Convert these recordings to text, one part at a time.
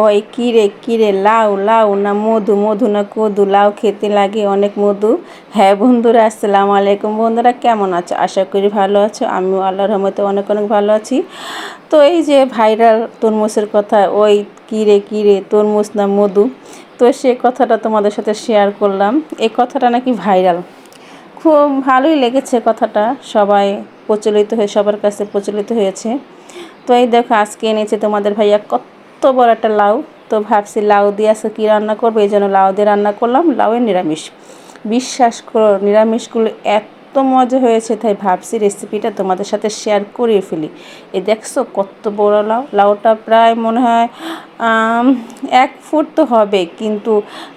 ওই কিরে কিরে লাউ লাউ, না মধু মধু না কদু? লাউ খেতে লাগে অনেক মধু। হ্যাঁ বন্ধুরা, আসসালামু আলাইকুম। বন্ধুরা, কেমন আছো? আশা করি ভালো আছো। আমিও আল্লাহর রহমতে অনেক অনেক ভালো আছি। তো এই যে ভাইরাল তরমুজের কথা, ওই কিরে কিরে তরমুজ না মধু? তো সে কথাটা তোমাদের সাথে শেয়ার করলাম। এই কথাটা নাকি ভাইরাল। খুব ভালোই লেগেছে কথাটা। সবাই প্রচলিত হয়ে, সবার কাছে প্রচলিত হয়েছে। তো এই দেখো, আজকে এনেছে তোমাদের ভাইয়া কত এত বড় একটা লাউ। তো ভাবছি লাউ দিয়ে আসে কী রান্না করব? এই জন্য লাউ দিয়ে রান্না করলাম। লাউয়ের নিরামিষ। বিশ্বাস করো, নিরামিষগুলো এত মজা হয়েছে, তাই ভাবছি রেসিপিটা তোমাদের সাথে শেয়ার করিয়ে ফেলি। এ দেখছ কত বড় লাউ। লাউটা প্রায় মনে হয় এক ফুট তো হবে, কিন্তু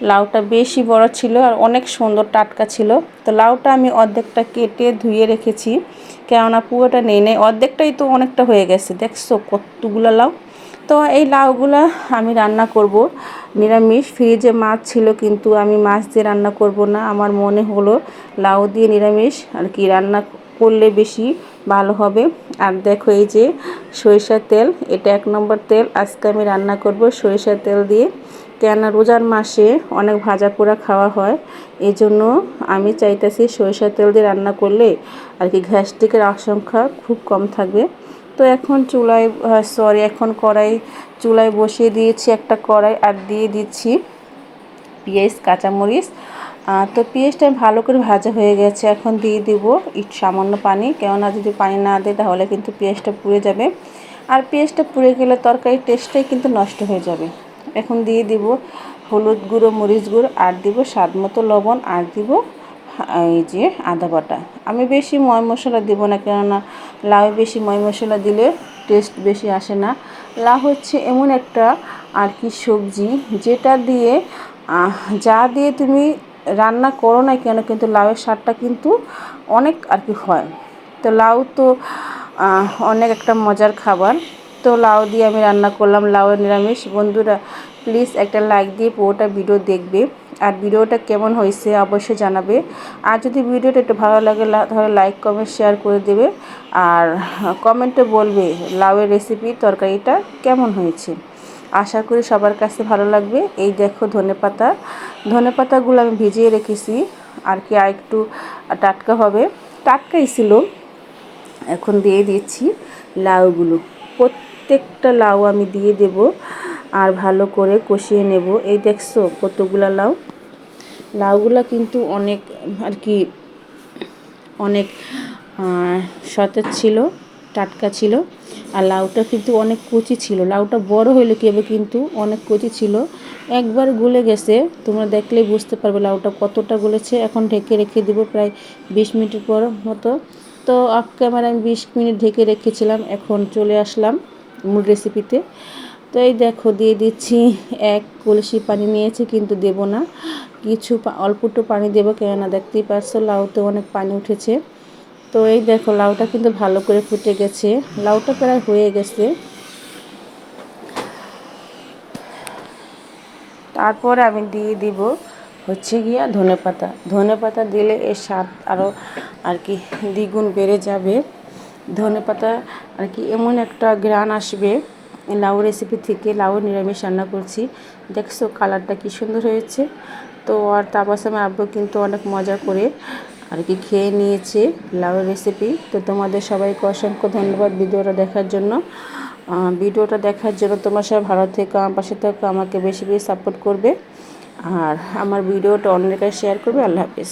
লাউটা বেশি বড় ছিল আর অনেক সুন্দর টাটকা ছিল। তো লাউটা আমি অর্ধেকটা কেটে ধুয়ে রেখেছি। কেননা পুরোটা নেই নেই। অর্ধেকটাই তো অনেকটা হয়ে গেছে। দেখছ কতগুলো লাউ। তো এই লাউগুলো আমি রান্না করব। নিরামিষ, ফ্রিজে মাছ ছিল কিন্তু আমি মাছ দিয়ে রান্না করব না। আমার মনে হলো লাউ দিয়ে নিরামিষ, আর কি রান্না করলে বেশি ভালো হবে। আর দেখো এই যে সরিষার তেল, এটা এক নম্বর তেল। আজকে আমি রান্না করব সরিষার তেল দিয়ে। কেন রোজার মাসে অনেক ভাজা পোড়া খাওয়া হয় এই জন্য আমি চাইতেছি সরিষার তেল দিয়ে রান্না করলে আর কি গ্যাস্ট্রিকের আশঙ্কা খুব কম থাকবে। তো এখন চুলায় সরি এখন কড়াই, চুলায় বসিয়ে দিয়েছি একটা কড়াই আর দিয়ে দিচ্ছি পেঁয়াজ, কাঁচামরিচ। তো পেঁয়াজটা ভালো করে ভাজা হয়ে গেছে, এখন দিয়ে দিব ইট সামান্য পানি। কেননা যদি পানি না দেয় তাহলে কিন্তু পেঁয়াজটা পুড়ে যাবে। আর পেঁয়াজটা পুড়ে গেলে তরকারির টেস্টটাই কিন্তু নষ্ট হয়ে যাবে। এখন দিয়ে দিব হলুদ গুঁড়ো, মরিচ গুঁড়ো, আর দিব স্বাদ মতো লবণ, আর দিব এই যে আদা বাটা। আমি বেশি ময় মশলা দেব না, কেননা লাউ বেশি ময় মশলা দিলে টেস্ট বেশি আসে না। লাউ হচ্ছে এমন একটা আর কি সবজি যেটা দিয়ে যা দিয়ে তুমি রান্না করো না কেন, কিন্তু লাউয়ের স্বাদটা কিন্তু অনেক আর কি হয়। তো লাউ তো অনেক একটা মজার খাবার। তো লাউ দিয়ে আমি রান্না করলাম, লাউয়ের নিরামিষ। বন্ধুরা প্লিজ একটা লাইক দিয়ে পুরোটা ভিডিও দেখবে। আর ভিডিওটা কেমন হয়েছে অবশ্যই জানাবে। আর যদি ভিডিওটা একটু ভালো লাগে তাহলে লাইক কমেন্ট শেয়ার করে দেবে। আর কমেন্টে বলবে লাউয়ের রেসিপি তরকারিটা কেমন হয়েছে। আশা করি সবার কাছে ভালো লাগবে। এই দেখো ধনে পাতা। ধনে পাতাগুলো আমি ভিজিয়ে রেখেছি। আর কি আর একটু টাটকা হবে। টাটকাই ছিল। এখন দিয়ে দিচ্ছি লাউগুলো। প্রত্যেকটা লাউ আমি দিয়ে দেব। আর ভালো করে কষিয়ে নেব। এই দেখছ কতগুলা লাউ? লাউগুলা কিন্তু অনেক আর কি, অনেক সতেজ ছিল, টাটকা ছিল, আর লাউটা কিন্তু অনেক কচি ছিল। লাউটা বড় হইলে কী হবে কিন্তু অনেক কচি ছিল। একবার গলে গেছে, তোমরা দেখলেই বুঝতে পারবে লাউটা কতটা গলেছে। এখন ঢেকে রেখে দেবো প্রায় বিশ মিনিটের পর মতো। তো অফ ক্যামেরা আমি বিশ মিনিট ঢেকে রেখেছিলাম, এখন চলে আসলাম মূল রেসিপিতে তো এই দেখো, দিয়ে দিচ্ছি এক কলসি পানি নিয়েছি, কিন্তু দেব না। কিছু অল্প একটু পানি দেবো, কেননা দেখতেই পারছ লাউতে অনেক পানি উঠেছে। তো এই দেখো, লাউটা কিন্তু ভালো করে ফুটে গেছে। লাউটা প্রায় হয়ে গেছে। তারপরে আমি দিয়ে দিব হচ্ছে গিয়া ধনে পাতা। ধনে পাতা দিলে এর স্বাদ আরও আর কি দ্বিগুণ বেড়ে যাবে। ধনে পাতা আর কি এমন একটা গ্রান আসবে। লাউ রেসিপি থেকে লাউ নিরামিষ রান্না করছি। দেখছ কালারটা কি সুন্দর হয়েছে। তো আর তাপাসামে আব্বু কিন্তু অনেক মজা করে আর কি খেয়ে নিয়েছে লাউ রেসিপি তো তোমাদের সবাইকে অসংখ্য ধন্যবাদ ভিডিওটা দেখার জন্য। ভিডিওটা দেখার জন্য তোমার সবাই ভালো থেকে, আমার পাশে থেকে, আমাকে বেশি বেশি সাপোর্ট করবে। আর আমার ভিডিওটা অন্যের কাছে শেয়ার করবে। আল্লাহ হাফিজ।